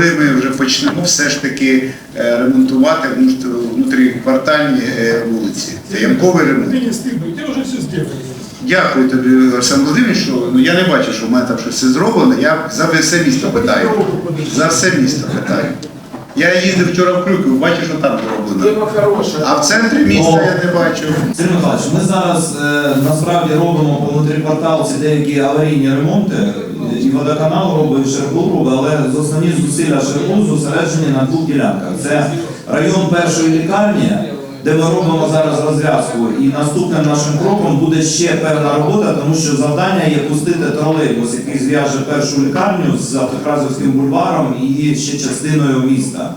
коли ми вже почнемо все ж таки е, ремонтувати внут- внутріквартальні е, вулиці. Це ямковий ремонт. Ты не стыдно, ты уже все сделал. Дякую тобі, Арсен Володимирович, що ну, я не бачу, що в мене там щось все зроблено. Я за все місто питаю. За все місто питаю. Я їздив вчора в Крюків, бачу, що там зроблено. А в центрі міста я не бачу. Сергій Михайлович, ми зараз е, насправді робимо по внутрікварталці деякі аварійні ремонти. І водоканал робить, і Шерклуб робить, але з основні зусилля Шерклуб зосереджені на двох ділянках. Це район першої лікарні, де ми робимо зараз розв'язку. І наступним нашим кроком буде ще певна робота, тому що завдання є пустити тролейбус, який зв'яже першу лікарню з Автокразовським бульваром і ще частиною міста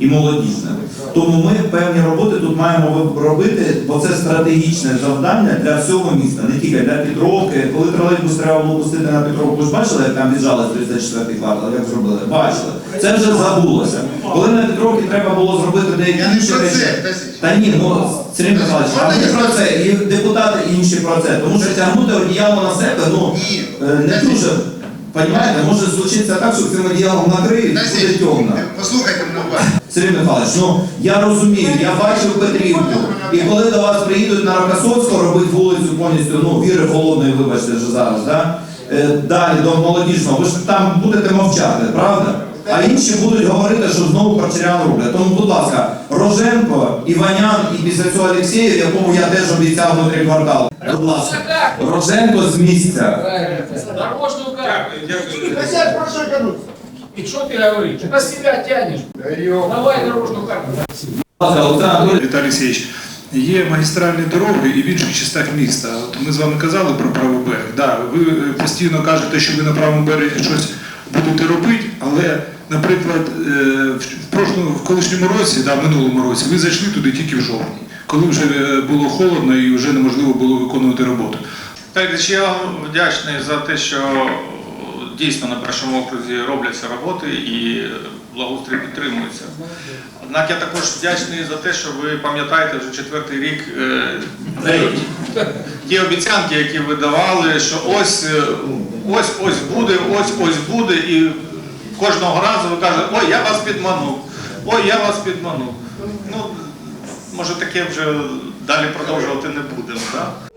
і молодіжне. Тому ми певні роботи тут маємо робити, бо це стратегічне завдання для всього міста, не тільки для Петровки. Коли тролейбус треба було пустити на Петровку, ж бачили, як там віджали з 34 квартал, як зробили? Бачили. Це вже забулося. Коли на Петровці треба було зробити деякі інші речі. Та ні, ну Сергій Михайлович, а ми про це, і депутати інші про це. Тому що тягнути одіяло на себе, ну е, не дуже. Понімаєте, може звучиться так, що цим одіялом накриють, буде темно. Послухайте мене уважно. Сергій Михайлович, ну я розумію, я бачив Петрівку. І коли до вас приїдуть на Рокосовського робити вулицю повністю, ну віри холодної, вибачте вже зараз, да? Е, далі до молодіжного, ви ж там будете мовчати, правда? А інші будуть говорити, що знову Харчарян роблять. Тому, будь ласка, Роженко, Іванян і після цього Олексєєв, якому я теж обіцяв внутрі квартал. Будь ласка, Роженко з місця. Дорожную карту. И что ты говоришь? На себя тянешь. Давай дорожную карту. Віталій Олексійович, є магістральні дороги і в інших частях міста. От ми з вами казали про правий берег. Да, ви е, постійно кажете, що ви на правому березі щось будете робити, але, наприклад, е, в в прошлому, в колишньому році, да, в минулому році, ви зайшли туди тільки в жовтні, коли вже е, було холодно і вже неможливо було виконувати роботу. Так, я вам вдячний за те, що дійсно на першому окрузі робляться роботи і благоустрій підтримується. Однак я також вдячний за те, що ви пам'ятаєте вже четвертий рік е, ті обіцянки, які ви давали, що ось е, ось ось буде, ось ось буде, і кожного разу ви кажете, ой, я вас підманув, ой, я вас підманув. Ну, може таке вже далі продовжувати не будемо. Да?